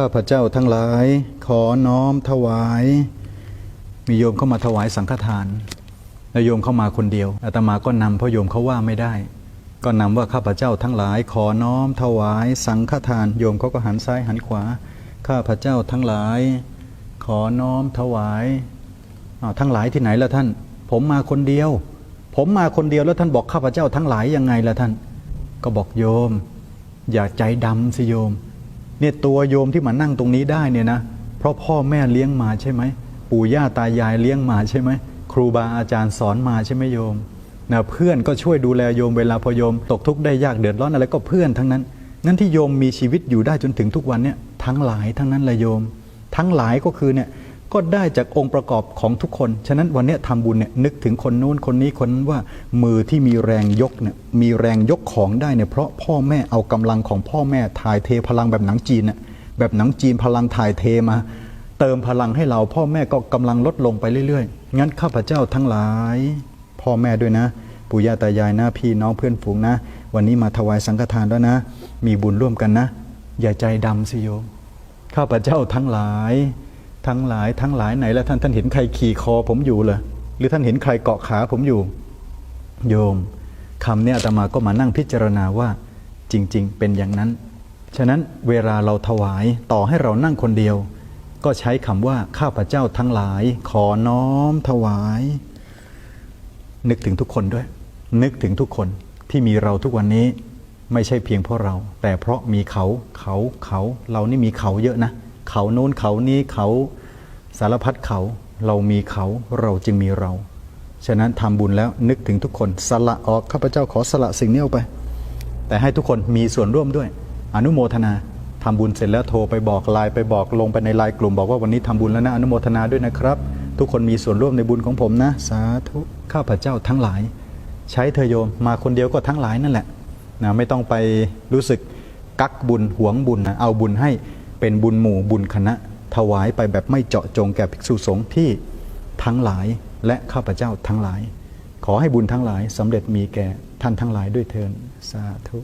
ข้าพเจ้าทั้งหลาย ขอน้อมถวาย มีโยมเข้ามาถวายสังฆทานแล้วโยมเข้ามาคนเดียวอาตมาก็นำเพราะโยมเขาว่าไม่ได้ ก็นำว่าข้าพเจ้าทั้งหลาย ขอน้อมถวายสังฆทาน โยมเขาก็หันซ้ายหันขวา ข้าพเจ้าทั้งหลาย ขอน้อมถวายทั้งหลายที่ไหนล่ะท่าน ผมมาคนเดียว ผมมาคนเดียวแล้วท่านบอกข้าพเจ้าทั้งหลายยังไงล่ะท่าน ก็บอกโยม อย่าใจดำสิโยม เนี่ยตัวโยมที่มานั่งตรงนี้ได้เนี่ยนะเพราะพ่อแม่เลี้ยงมาใช่ไหมปู่ย่าตายายเลี้ยงมาใช่ไหมครูบาอาจารย์สอนมาใช่ไหมโยมนะเพื่อนก็ช่วยดูแลโยมเวลาพอโยม ตกทุกข์ได้ยากเดือดร้อนอะไรก็เพื่อนทั้งนั้นนั้นที่โยมมีชีวิตอยู่ได้จนถึงทุกวันเนี่ยทั้งหลายทั้งนั้นเละโยม ทั้งหลายก็คือเนี่ย ก็ได้จากองค์ประกอบของทุกคน ฉะนั้นวันนี้ทำบุญเนี่ยนึกถึงคนนู้นคนนี้คนนั้นว่ามือที่มีแรงยกเนี่ยมีแรงยกของได้เนี่ยเพราะพ่อแม่เอากำลังของพ่อแม่ถ่ายเทพลังแบบหนังจีนน่ะแบบหนังจีนพลังถ่ายเทมา เติมพลังให้เราพ่อแม่ก็กำลังลดลงไปเรื่อยๆ งั้นข้าพเจ้าทั้งหลาย พ่อแม่ด้วยนะ ปู่ย่าตายายนะพี่น้องเพื่อนฝูงนะ วันนี้มาถวายสังฆทานแล้วนะ มีบุญร่วมกันนะ อย่าใจดำสิโยมข้าพเจ้าทั้งหลาย ทั้งหลายทั้งหลายไหนแล้วท่านท่านเห็นใครขี่คอผมอยู่เหรอหรือท่านเห็นใครเกาะขาผมอยู่ โยมคำเนี้ยอาตมาก็มานั่งพิจารณาว่าจริง ๆ เป็นอย่างนั้น ฉะนั้นเวลาเราถวายต่อให้เรานั่งคนเดียว ก็ใช้คำว่าข้าพเจ้าทั้งหลาย ขอน้อมถวาย นึกถึงทุกคนด้วย นึกถึงทุกคนที่มีเราทุกวันนี้ไม่ใช่เพียงเพราะเรา แต่เพราะมีเขาเขาเขาเรานี่มีเขาเยอะนะ เขาโน้นเขานี้เขาสารพัดเขาเรามีเขาเราจึงมีเรา ฉะนั้นทำบุญแล้วนึกถึงทุกคนสละออกข้าพเจ้าขอสละสิ่งนี้ออกไป แต่ให้ทุกคนมีส่วนร่วมด้วย อนุโมทนาทำบุญเสร็จแล้วโทรไปบอกไลน์ไปบอกลงไปในไลน์กลุ่มบอกว่าวันนี้ทำบุญแล้วนะอนุโมทนาด้วยนะครับ ทุกคนมีส่วนร่วมในบุญของผมนะ สาธุข้าพเจ้าทั้งหลาย ใช้เธอโยมมาคนเดียวก็ทั้งหลายนั่นแหละนะไม่ต้องไปรู้สึกกักบุญหวงบุญนะเอาบุญให้ เป็นบุญหมู่บุญคณะ ถวายไปแบบไม่เจาะจงแก่ภิกษุสงฆ์ที่ทั้งหลายและข้าพเจ้าทั้งหลาย ขอให้บุญทั้งหลายสำเร็จมีแก่ท่านทั้งหลายด้วยเทินสาธุ